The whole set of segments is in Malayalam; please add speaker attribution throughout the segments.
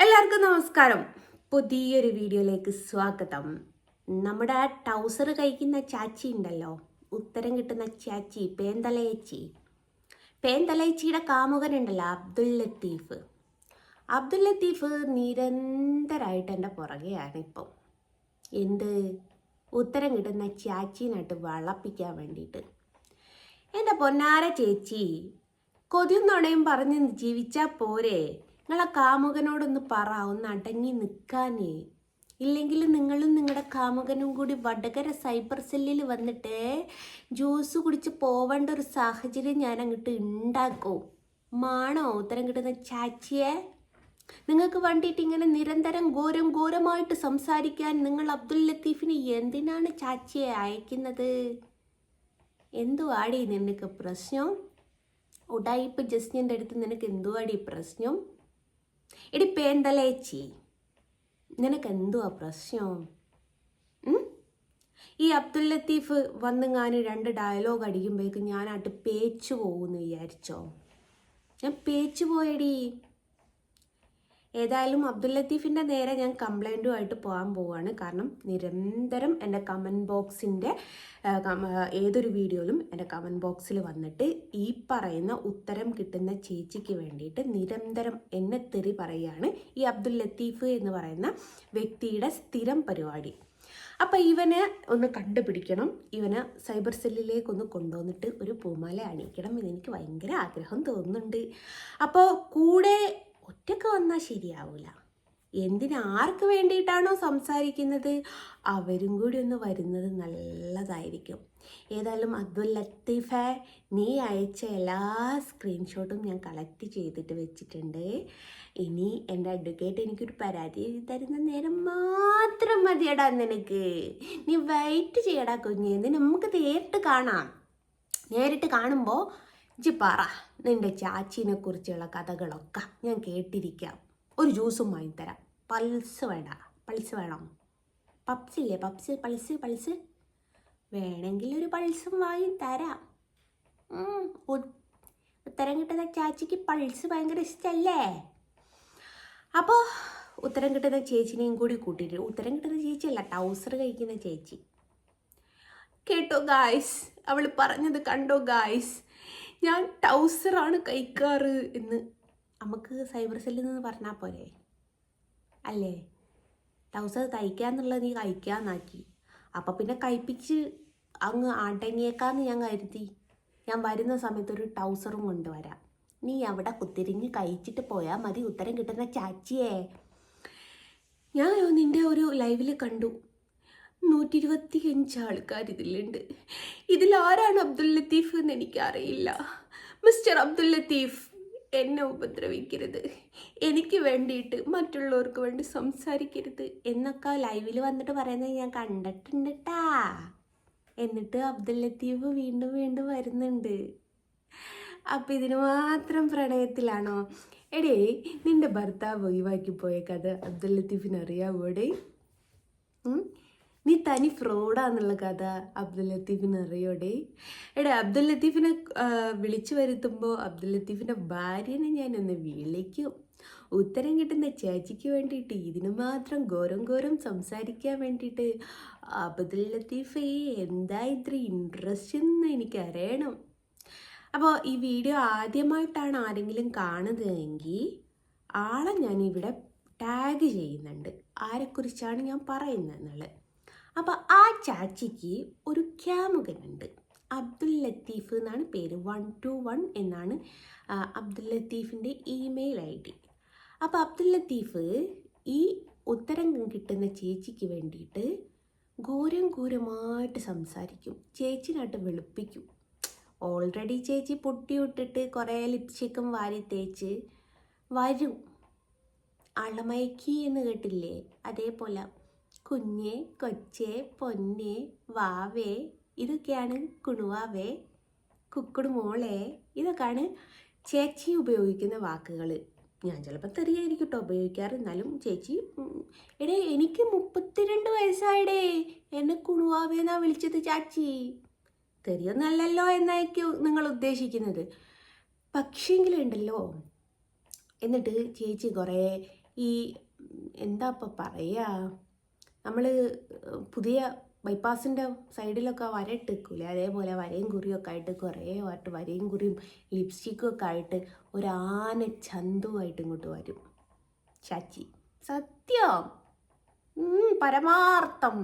Speaker 1: എല്ലാവർക്കും നമസ്കാരം. പുതിയൊരു വീഡിയോയിലേക്ക് സ്വാഗതം. നമ്മുടെ ടൗസർ കഴിക്കുന്ന ചാച്ചി ഉണ്ടല്ലോ. ഉത്തരം കിട്ടുന്ന ചാച്ചി പേന്തലയച്ചി. പേന്തലയച്ചിയുടെ കാമുകനുണ്ടല്ലോ അബ്ദുൽ ലത്തീഫ്. അബ്ദുൽ ലത്തീഫ് നിരന്തരമായിട്ട് എന്റെ പുറകെയാണ് ഇപ്പം. എന്ത്? ഉത്തരം കിട്ടുന്ന ചാച്ചീനായിട്ട് വളപ്പിക്കാൻ വേണ്ടിയിട്ട്. എന്റെ പൊന്നാര ചേച്ചി കൊതിയും നുണയും പറഞ്ഞ് ജീവിച്ചാൽ പോരെ? നിങ്ങളെ കാമുകനോടൊന്ന് പറ ഒന്ന് അടങ്ങി നിൽക്കാനേ. ഇല്ലെങ്കിൽ നിങ്ങളും നിങ്ങളുടെ കാമുകനും കൂടി വടകര സൈബർ സെല്ലിൽ വന്നിട്ട് ജ്യൂസ് കുടിച്ച് പോവേണ്ട ഒരു സാഹചര്യം ഞാൻ അങ്ങോട്ട് ഉണ്ടാക്കും മാണോ ഉത്തരം കിട്ടുന്ന ചാച്ചിയെ? നിങ്ങൾക്ക് വേണ്ടിയിട്ട് ഇങ്ങനെ നിരന്തരം ഘോരം ഘോരമായിട്ട് സംസാരിക്കാൻ നിങ്ങൾ അബ്ദുൽ ലത്തീഫിന് എന്തിനാണ് ചാച്ചിയെ അയക്കുന്നത്? എന്തുവാടി നിനക്ക് പ്രശ്നം? ഉടായിപ്പ് ജസ്റ്റിന്റെ അടുത്ത് നിനക്ക് എന്തുവാടി പ്രശ്നം? എടി പേന്തലേച്ചി നിനക്ക് എന്തുവാ പ്രശ്നം? ഈ അബ്ദുൽ ലത്തീഫ് വന്നെങ്ങാനും രണ്ട് ഡയലോഗ് അടിക്കുമ്പോഴേക്കും ഞാനായിട്ട് പേച്ചു പോകുമെന്ന് വിചാരിച്ചോ? ഞാൻ പേച്ചു പോയടി. ഏതായാലും അബ്ദുൽ ലത്തീഫിന്റെ നേരെ ഞാൻ കംപ്ലൈന്റുമായിട്ട് പോകാൻ പോവുകയാണ് കാരണം നിരന്തരം എന്റെ കമന്റ് ബോക്സിന്റെ ഏതൊരു വീഡിയോയിലും എന്റെ കമന്റ് ബോക്സിൽ വന്നിട്ട് ഈ പറയുന്ന ഉത്തരം കിട്ടുന്ന ചേച്ചിക്ക് വേണ്ടിയിട്ട് നിരന്തരം എന്നെ തെറി പറയുകയാണ് ഈ അബ്ദുൽ ലത്തീഫ് എന്ന് പറയുന്ന വ്യക്തിയുടെ സ്ഥിരം പരിപാടി. അപ്പം ഇവനെ ഒന്ന് കണ്ടുപിടിക്കണം. ഇവനെ സൈബർ സെല്ലിലേക്കൊന്ന് കൊണ്ടുവന്നിട്ട് ഒരു പൂമാല അണിയിക്കണം എനിക്ക് ഭയങ്കര ആഗ്രഹം തോന്നുന്നുണ്ട്. അപ്പോൾ കൂടെ ഒറ്റയ്ക്ക് വന്നാൽ ശരിയാവൂല. എന്തിന് ആർക്ക് വേണ്ടിയിട്ടാണോ സംസാരിക്കുന്നത്? അവരും കൂടി ഒന്ന് വരുന്നത് നല്ലതായിരിക്കും. ഏതായാലും അബ്ദുൽ ലത്തീഫ നീ അയച്ച എല്ലാ സ്ക്രീൻഷോട്ടും ഞാൻ കളക്ട് ചെയ്തിട്ട് വെച്ചിട്ടുണ്ട്. ഇനി എന്റെ അഡ്വക്കേറ്റ് എനിക്കൊരു പരാതി തരുന്ന നേരം മാത്രം മതിയടാ നിനക്ക്. നീ വെയിറ്റ് ചെയ്യടാ കുഞ്ഞ്. നമുക്ക് നേരിട്ട് കാണാം. നേരിട്ട് കാണുമ്പോൾ ഇജ്ജ് പറ നിന്റെ ചാച്ചീനെ കുറിച്ചുള്ള കഥകളൊക്കെ ഞാൻ കേട്ടിരിക്കാം. ഒരു ജ്യൂസും വാങ്ങിത്തരാം. പൾസ് വേണ്ട പൾസ് വേണം. പപ്സ് ഇല്ലേ? Puffs pulse pulse? വേണമെങ്കിൽ ഒരു പൾസും വാങ്ങി തരാം ഉത്തരം കിട്ടുന്ന ചാച്ചിക്ക് പൾസ് ഭയങ്കര ഇഷ്ടമല്ലേ അപ്പോൾ ഉത്തരം കിട്ടുന്ന ചേച്ചിനെയും കൂടി കൂട്ടിയിട്ട് ഉത്തരം കിട്ടുന്ന ചേച്ചിയല്ല ടൗസർ കഴിക്കുന്ന ചേച്ചി. കേട്ടോ ഗായ്സ് അവൾ പറഞ്ഞത് കണ്ടോ ഗായ്സ് ഞാൻ ടൗസറാണ് കഴിക്കാറ് എന്ന്. നമുക്ക് സൈബർ സെല്ലിൽ നിന്ന് പറഞ്ഞാൽ പോരെ. അല്ലേ? ടൗസർ തയ്ക്കാന്നുള്ളത് നീ കഴിക്കാന്നാക്കി. അപ്പം പിന്നെ കഴിപ്പിച്ച് അങ്ങ് അടങ്ങിയേക്കാന്ന് ഞാൻ കരുതി. ഞാൻ വരുന്ന സമയത്ത് ഒരു ടൗസറും കൊണ്ടുവരാം. നീ അവിടെ കുത്തിരിഞ്ഞ് കഴിച്ചിട്ട് പോയാൽ മതി. ഉത്തരം കിട്ടുന്ന ചാച്ചിയേ. ഞാൻ നിന്റെ ഒരു ലൈവിൽ കണ്ടു. നൂറ്റി ഇരുപത്തി അഞ്ച് ആൾക്കാർ ഇതിലുണ്ട്. ഇതിൽ ആരാണ് അബ്ദുൽ ലത്തീഫ് എന്ന് എനിക്കറിയില്ല. മിസ്റ്റർ അബ്ദുൽ ലത്തീഫ് എന്നെ ഉപദ്രവിക്കരുത്. എനിക്ക് വേണ്ടിയിട്ട് മറ്റുള്ളവർക്ക് വേണ്ടി സംസാരിക്കരുത് എന്നൊക്കെ ലൈവിൽ വന്നിട്ട് പറയുന്നത് ഞാൻ കണ്ടിട്ടുണ്ട് ട്ടാ എന്നിട്ട് അബ്ദുൽ ലത്തീഫ് വീണ്ടും വീണ്ടും വരുന്നുണ്ട്. അപ്പം ഇതിന് മാത്രം പ്രണയത്തിലാണോ? എടേ നിന്റെ ഭർത്താവ് ഒഴിവാക്കി പോയ കഥ അബ്ദുൽ ലത്തീഫിന് അറിയാവോടെ? നീ തനി ഫ്രോഡാന്നുള്ള കഥ അബ്ദുൽ ലത്തീഫിന് അറിയോടെ എടാ അബ്ദുൽ ലത്തീഫിനെ വിളിച്ചു വരുത്തുമ്പോൾ അബ്ദുൽ ലത്തീഫിന്റെ ഭാര്യനെ ഞാനൊന്ന് വിളിക്കും. ഉത്തരം കിട്ടുന്ന ചേച്ചിക്ക് വേണ്ടിയിട്ട് ഇതിന് മാത്രം ഘോരം ഘോരം സംസാരിക്കാൻ വേണ്ടിയിട്ട് അബ്ദുൽ ലത്തീഫേ എന്താ ഇത്ര ഇൻട്രസ്റ്റ് എന്ന് എനിക്കറിയണം. അപ്പോൾ ഈ വീഡിയോ ആദ്യമായിട്ടാണ് ആരെങ്കിലും കാണുന്നതെങ്കിൽ ആളെ ഞാൻ ഇവിടെ ടാഗ് ചെയ്യുന്നുണ്ട്. ആരെക്കുറിച്ചാണ് ഞാൻ പറയുന്നത് എന്നുള്ളത്? അപ്പോൾ ആ ചാച്ചിക്ക് ഒരു ക്യാമുകനുണ്ട് അബ്ദുൽ ലത്തീഫ് എന്നാണ് പേര്. വൺ ടു വൺ എന്നാണ് അബ്ദുൽ ലത്തീഫിന്റെ ഇമെയിൽ ഐ ഡി. അപ്പോൾ അബ്ദുൽ ലത്തീഫ് ഈ ഉത്തരം കിട്ടുന്ന ചേച്ചിക്ക് വേണ്ടിയിട്ട് ഘോരം ഘോരമായിട്ട് സംസാരിക്കും. ചേച്ചിനായിട്ട് വെളുപ്പിക്കും. ഓൾറെഡി ചേച്ചി പൊട്ടി വിട്ടിട്ട് കുറേ ലിപ്സ്റ്റിക്കും വാരി തേച്ച് വരും. അളമയക്കി എന്ന് കേട്ടില്ലേ? അതേപോലെ കുഞ്ഞെ കൊച്ചെ പൊന്നെ വാവേ ഇതൊക്കെയാണ് കുണുവാവേ. കുക്കുടു മോളെ ഇതൊക്കെയാണ് ചേച്ചി ഉപയോഗിക്കുന്ന വാക്കുകൾ ഞാൻ ചിലപ്പോൾ തെറിയായിരിക്കും കേട്ടോ ഉപയോഗിക്കാറ്. എന്നാലും ചേച്ചി എടേ എനിക്ക് മുപ്പത്തിരണ്ട് വയസ്സായടേ. എന്നെ കുണുവാവേന്നാ വിളിച്ചത് ചാച്ചി? തെറിയൊന്നല്ലല്ലോ എന്നായിരിക്കും നിങ്ങൾ ഉദ്ദേശിക്കുന്നത്. പക്ഷേങ്കിലുണ്ടല്ലോ എന്നിട്ട് ചേച്ചി കുറേ ഈ എന്താ ഇപ്പം പറയുക നമ്മൾ പുതിയ ബൈപ്പാസിന്റെ സൈഡിലൊക്കെ വര ഇട്ടേക്കൂലേ അതേപോലെ വരയും കുറിയൊക്കെ ആയിട്ട് കുറേ ആയിട്ട് വരയും കുറിയും ലിപ്സ്റ്റിക്കും ഒക്കെ ആയിട്ട് ഒരാന ചന്തുവായിട്ട് ഇങ്ങോട്ട് വരും. ചാച്ചി സത്യം? പരമാർത്ഥം.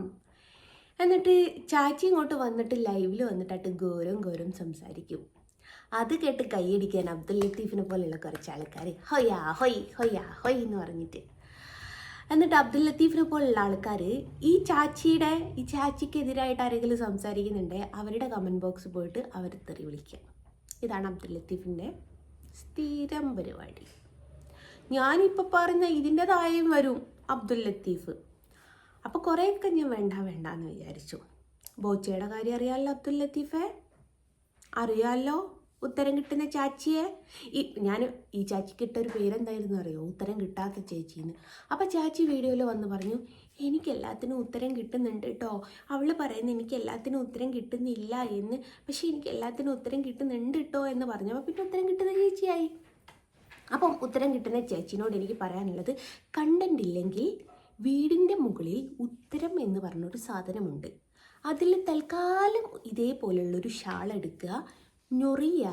Speaker 1: എന്നിട്ട് ചാച്ചി ഇങ്ങോട്ട് വന്നിട്ട് ലൈവിൽ വന്നിട്ടായിട്ട് ഗൗരവം ഗൗരവം സംസാരിക്കും. അത് കേട്ട് കൈയടിക്കാൻ അബ്ദുൽ ലത്തീഫിനെ പോലെയുള്ള കുറച്ച് ആൾക്കാർ ഹൊയ്യാ ഹൊയ് ഹൊയ്യാ ഹൊയ് എന്ന് പറഞ്ഞിട്ട്. എന്നിട്ട് അബ്ദുൽ ലത്തീഫിനെ പോലുള്ള ആൾക്കാർ ഈ ചാച്ചിയുടെ ഈ ചാച്ചിക്കെതിരായിട്ട് ആരെങ്കിലും സംസാരിക്കുന്നുണ്ട് അവരുടെ കമന്റ് ബോക്സ് പോയിട്ട് അവർ തെറി വിളിക്കാം ഇതാണ് അബ്ദുൽ ലത്തീഫിന്റെ സ്ഥിരം പരിപാടി. ഞാനിപ്പോൾ പറഞ്ഞ ഇതിന്റെതായും വരും അബ്ദുൽ ലത്തീഫ്. അപ്പോൾ കുറേയൊക്കെ ഞാൻ വേണ്ട വേണ്ട എന്ന് വിചാരിച്ചു. ബോച്ചയുടെ കാര്യം അറിയാമല്ലോ അബ്ദുൽ ലത്തീഫെ? അറിയാമല്ലോ ഉത്തരം കിട്ടുന്ന ചാച്ചിയെ? ഈ ഞാൻ ഈ ചാച്ചിക്ക് ഇട്ട ഒരു പേരെന്തായിരുന്നു അറിയോ? ഉത്തരം കിട്ടാത്ത ചേച്ചിന്ന്. അപ്പോൾ ചാച്ചി വീഡിയോയിൽ വന്ന് പറഞ്ഞു എനിക്ക് എല്ലാത്തിനും ഉത്തരം കിട്ടുന്നുണ്ട് കേട്ടോ അവൾ പറയുന്നത് എനിക്ക് എല്ലാത്തിനും ഉത്തരം കിട്ടുന്നില്ല എന്ന്. പക്ഷേ എനിക്ക് എല്ലാത്തിനും ഉത്തരം കിട്ടുന്നുണ്ട് കേട്ടോ എന്ന് പറഞ്ഞു. അപ്പോൾ പിന്നെ ഉത്തരം കിട്ടുന്ന ചേച്ചിയായി. അപ്പം ഉത്തരം കിട്ടുന്ന ചേച്ചിനോട് എനിക്ക് പറയാനുള്ളത് കണ്ടന്റ് ഇല്ലെങ്കിൽ വീടിന്റെ മുകളിൽ ഉത്തരം എന്ന് പറഞ്ഞൊരു സാധനമുണ്ട്. അതിൽ തൽക്കാലം ഇതേപോലുള്ളൊരു ഷാൾ എടുക്കുക. ഞൊറിയ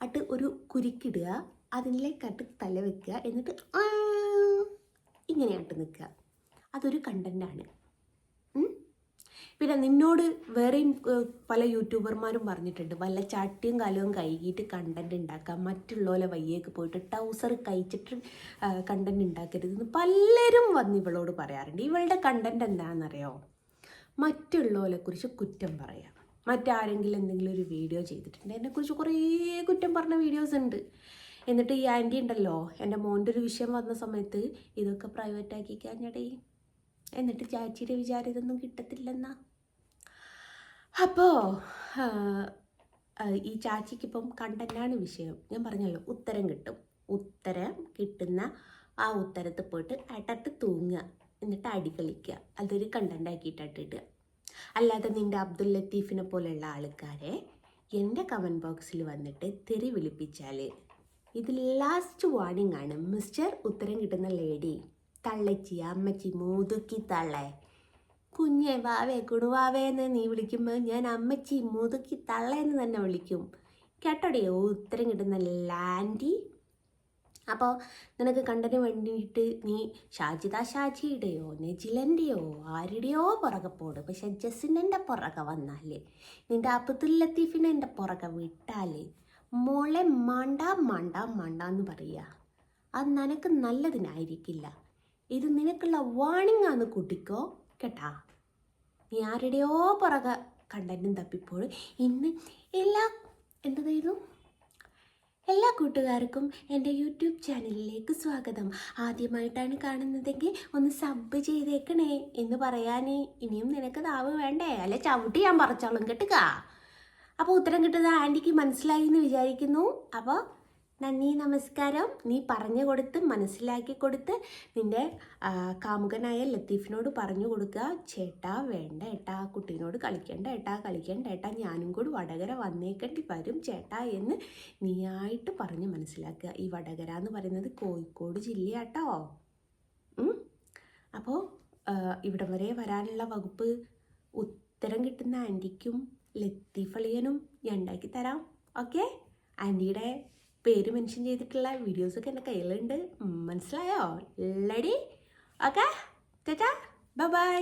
Speaker 1: അട്ട് ഒരു കുരുക്കിടുക അതിലേക്കട്ട് തല വെക്കുക എന്നിട്ട് ആ ഇങ്ങനെയായിട്ട് നിൽക്കുക. അതൊരു കണ്ടന്റാണ് പിന്നെ നിന്നോട് വേറെയും പല യൂട്യൂബർമാരും പറഞ്ഞിട്ടുണ്ട്. വല്ല ചാട്ടിയും കാലവും കഴുകിയിട്ട് കണ്ടന്റ് ഉണ്ടാക്കാം മറ്റുള്ളവരെ വയ്യേക്ക് പോയിട്ട് ടൗസർ കഴിച്ചിട്ട് കണ്ടന്റ് ഉണ്ടാക്കരുതെന്ന് പലരും വന്ന് ഇവളോട് പറയാറുണ്ട്. ഇവളുടെ കണ്ടന്റ് എന്താണെന്നറിയോ? മറ്റുള്ളവരെ കുറിച്ച് കുറ്റം പറയാം. മറ്റാരെങ്കിലും എന്തെങ്കിലും ഒരു വീഡിയോ ചെയ്തിട്ടുണ്ട് എന്നെക്കുറിച്ച് കുറേ കുറ്റം പറഞ്ഞ വീഡിയോസ് ഉണ്ട്. എന്നിട്ട് ഈ ആന്റി ഉണ്ടല്ലോ എന്റെ മോന്റെ ഒരു വിഷയം വന്ന സമയത്ത് ഇതൊക്കെ പ്രൈവറ്റ് ആക്കിക്കാഞ്ഞടേ എന്നിട്ട് ചാച്ചിയുടെ വിചാരം ഇതൊന്നും കിട്ടത്തില്ലെന്നാ. അപ്പോൾ ഈ ചാച്ചിക്കിപ്പം കണ്ടന്റാണ് വിഷയം. ഞാൻ പറഞ്ഞല്ലോ ഉത്തരം കിട്ടും. ഉത്തരം കിട്ടുന്ന ആ ഉത്തരത്തിൽ പോയിട്ട് അടത്ത് തൂങ്ങുക. എന്നിട്ട് അടി കളിക്കുക. അതൊരു കണ്ടന്റ് ആക്കിയിട്ട് ഇടുക അല്ലാതെ നിന്റെ അബ്ദുൽ ലത്തീഫിനെ പോലെയുള്ള ആൾക്കാരെ എന്റെ കമന്റ് ബോക്സിൽ വന്നിട്ട് തെറി വിളിപ്പിച്ചാൽ ഇത് ലാസ്റ്റ് വാർണിംഗ് ആണ്. മിസ്റ്റർ ഉത്തരം കിട്ടുന്ന ലേഡി തള്ളച്ചി അമ്മച്ചി മൂതുക്കി തള്ളേ. കുഞ്ഞെ വാവേ കുണുവാവേ എന്ന് നീ വിളിക്കുമ്പോൾ ഞാൻ അമ്മച്ചി മുതുക്കി തള്ളേന്ന് തന്നെ വിളിക്കും. കേട്ടോടിയോ ഉത്തരം കിട്ടുന്ന ലാൻഡി അപ്പോൾ നിനക്ക് കണ്ടതിന് വേണ്ടിയിട്ട് നീ ഷാജിദ ഷാജിയുടെയോ നെജിലന്റെയോ ആരുടെയോ പുറകെ പോട്. പക്ഷെ ജസിന്റെ പുറകെ വന്നാൽ നിന്റെ അബ്ദുൽ ലത്തീഫിനെ എന്റെ പുറകെ വിട്ടാൽ മോളെ മണ്ട മണ്ട മണ്ട എന്ന് പറയുക അത് നിനക്ക് നല്ലതിനായിരിക്കില്ല. ഇത് നിനക്കുള്ള വാണിംഗ് ആണ് കുട്ടിക്കോ കേട്ടാ? നീ ആരുടെയോ പുറകെ കണ്ടന്റും തപ്പിപ്പോൾ ഇന്ന് എല്ലാ എന്തായിരുന്നു എല്ലാ കൂട്ടുകാർക്കും എന്റെ യൂട്യൂബ് ചാനലിലേക്ക് സ്വാഗതം. ആദ്യമായിട്ടാണ് കാണുന്നതെങ്കിൽ ഒന്ന് സബ് ചെയ്തേക്കണേ എന്ന് പറയാൻ ഇനിയും നിനക്ക് താവ് വേണ്ടേ? അല്ല ചവിട്ടി ഞാൻ പറച്ചോളും കേട്ടുക അപ്പോൾ ഉത്തരം കിട്ടുന്ന ആന്റിക്ക് മനസ്സിലായി എന്ന് വിചാരിക്കുന്നു. അപ്പോൾ നന്ദി നമസ്കാരം. നീ പറഞ്ഞു കൊടുത്ത് മനസ്സിലാക്കി കൊടുത്ത് നിന്റെ കാമുകനായ ലത്തീഫിനോട് പറഞ്ഞു കൊടുക്കുക. ചേട്ടാ വേണ്ട ഏട്ടാ കുട്ടീനോട് കളിക്കണ്ട ഏട്ടാ കളിക്കണ്ട ഏട്ടാ ഞാനും കൂടി വടകര വന്നേക്കേണ്ടി വരും ചേട്ടാ എന്ന് നീയായിട്ട് പറഞ്ഞ് മനസ്സിലാക്കുക. ഈ വടകര എന്ന് പറയുന്നത് കോഴിക്കോട് ജില്ലയാട്ടോ. അപ്പോൾ ഇവിടം വരെ വരാനുള്ള വകുപ്പ് ഉത്തരം കിട്ടുന്ന ആന്റിക്കും ലത്തീഫളിയനും ഞാൻ ഉണ്ടാക്കി തരാം. ഓക്കെ? ആന്റിയുടെ പേര് മെൻഷൻ ചെയ്തിട്ടുള്ള വീഡിയോസൊക്കെ എന്റെ കയ്യിലുണ്ട്. മനസ്സിലായോ? ലഡി ഓക്കെ ചേച്ചാ ബൈ